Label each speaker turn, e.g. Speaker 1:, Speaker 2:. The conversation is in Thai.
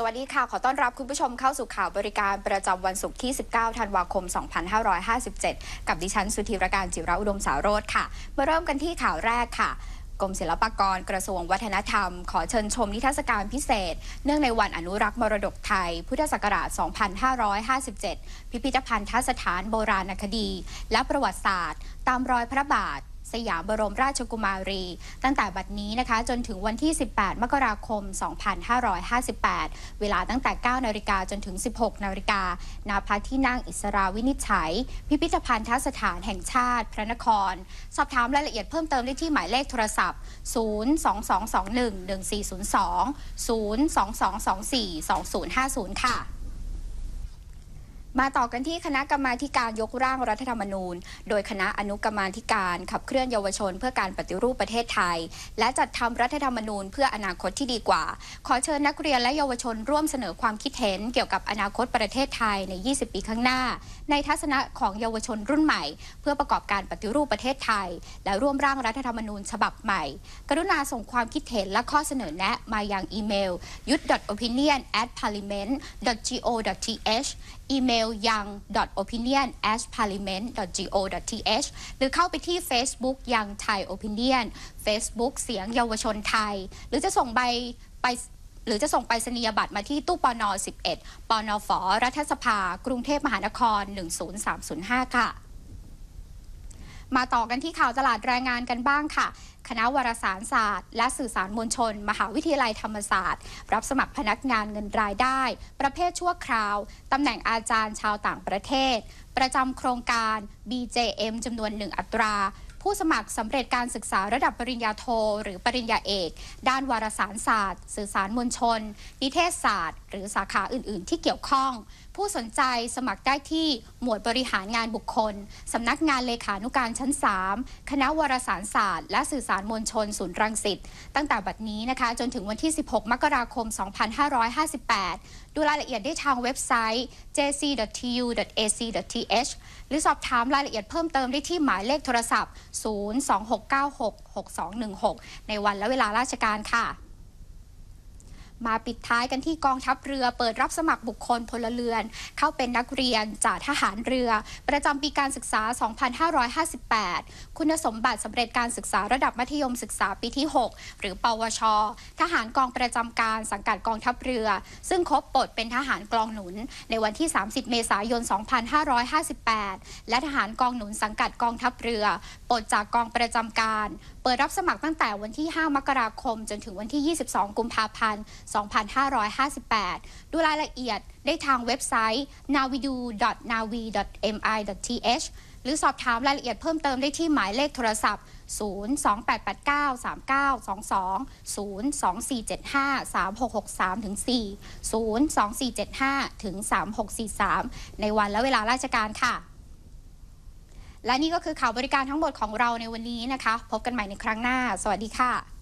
Speaker 1: สวัสดีค่ะ ขอต้อนรับคุณผู้ชมเข้าสู่ข่าวบริการประจำวันศุกร์ที่ 19 ธันวาคม 2557 กับดิฉันสุธีรการจิระอุดมสารโรธค่ะ มาเริ่มกันที่ข่าวแรกค่ะกรมศิลปากรกระทรวงวัฒนธรรม ขอเชิญชมนิทรรศการพิเศษ เนื่องในวันอนุรักษ์มรดกไทย พุทธศักราช 2557 พิพิธภัณฑสถานโบราณคดี และประวัติศาสตร์ ตามรอยพระบาท สยามบรมราชกุมารี ตั้งแต่บัดนี้นะคะ จนถึงวันที่ 18 มกราคม 2558 เวลาตั้งแต่ 9 นาฬิกาจนถึง 16 นาฬิกาณพระที่นั่งอิสราวินิจฉัย พิพิธภัณฑสถานแห่งชาติ พระนคร สอบถามรายละเอียดเพิ่มเติมได้ที่หมายเลขโทรศัพท์ 022211402 022242050 ค่ะ มาต่อกันที่คณะกรรมาการยกร่างรัฐธรรมนูญ โดยคณะอนุกรรมาการขับเคลื่อนเยาวชน เพื่อการปฏิรูปประเทศไทย และจัดทำรัฐธรรมนูญเพื่ออนาคตที่ดีกว่า ขอเชิญนักเรียนและเยาวชนร่วมเสนอความคิดเห็นเกี่ยวกับอนาคตประเทศไทยใน 20 ปีข้างหน้า ในทัศนะของเยาวชนรุ่นใหม่ เพื่อประกอบการปฏิรูปประเทศไทย และร่วมร่างรัฐธรรมนูญฉบับใหม่ กรุณาส่งความคิดเห็นและข้อเสนอแนะมายังอีเมล yud.opinion@parliament.go.th อีเมล young opinion as parliament go th หรือเข้าไปที่ Facebook ยัง Thai Opinion Facebook เสียงเยาวชนไทย หรือจะส่งใบไปหรือจะส่งไปสนียบัตรมาที่ตู้ปน11ปนฝรัฐสภา กรุงเทพมหานคร 10305 ค่ะ มาต่อกันที่ข่าวตลาดแรงงานกันบ้างค่ะ คณะวารสารศาสตร์ และสื่อสารมวลชน มหาวิทยาลัยธรรมศาสตร์ รับสมัครพนักงานเงินรายได้ ประเภทชั่วคราวตำแหน่งอาจารย์ชาวต่างประเทศ ประจำโครงการ BJM จำนวนหนึ่งอัตรา ผู้สมัครสำเร็จการศึกษาระดับปริญญาโท หรือปริญญาเอก ด้านวารสารศาสตร์ สื่อสารมวลชน นิเทศศาสตร์ หรือสาขาอื่น ๆ ที่เกี่ยวข้อง ผู้สนใจสมัครได้ที่หมวดบริหารงานบุคคลสำนักงานเลขานุการชั้น 3 คณะวารสารศาสตร์ และสื่อสารมวลชนศูนย์รังสิตตั้งแต่บัดนี้นะคะจนถึงวันที่ 16 มกราคม 2558ดูรายละเอียดได้ทางเว็บไซต์ jc.tu.ac.th หรือสอบถามรายละเอียดเพิ่มเติมได้ที่หมายเลขโทรศัพท์026966216 ในวันและเวลาราชการค่ะ มาปิดท้ายกันที่กองทัพเรือเปิดรับสมัครบุคคลพลเรือน เข้าเป็นนักเรียนจ่าทหารเรือ ประจำปีการศึกษา 2558 คุณสมบัติสำเร็จการศึกษาระดับมัธยมศึกษาปีที่ 6 หรือปวช ทหารกองประจำการสังกัดกองทัพเรือ ซึ่งครบปลดเป็นทหารกองหนุน ในวันที่ 30 เมษายน 2558 และทหารกองหนุนสังกัดกองทัพเรือปลดจากกองประจำการ เปิดรับสมัครตั้งแต่วันที่ 5 มกราคม จนถึงวันที่ 22 กุมภาพันธ์2558 ดูรายละเอียดได้ทางเว็บไซต์ navidu.navi.mi.th หรือสอบถามรายละเอียดเพิ่มเติมได้ที่หมายเลขโทรศัพท์ 028893922 024753663ถึง4 02475ถึง3643 ในวันและเวลาราชการค่ะ และนี่ก็คือข่าวบริการทั้งหมดของเราในวันนี้นะคะ พบกันใหม่ในครั้งหน้า สวัสดีค่ะ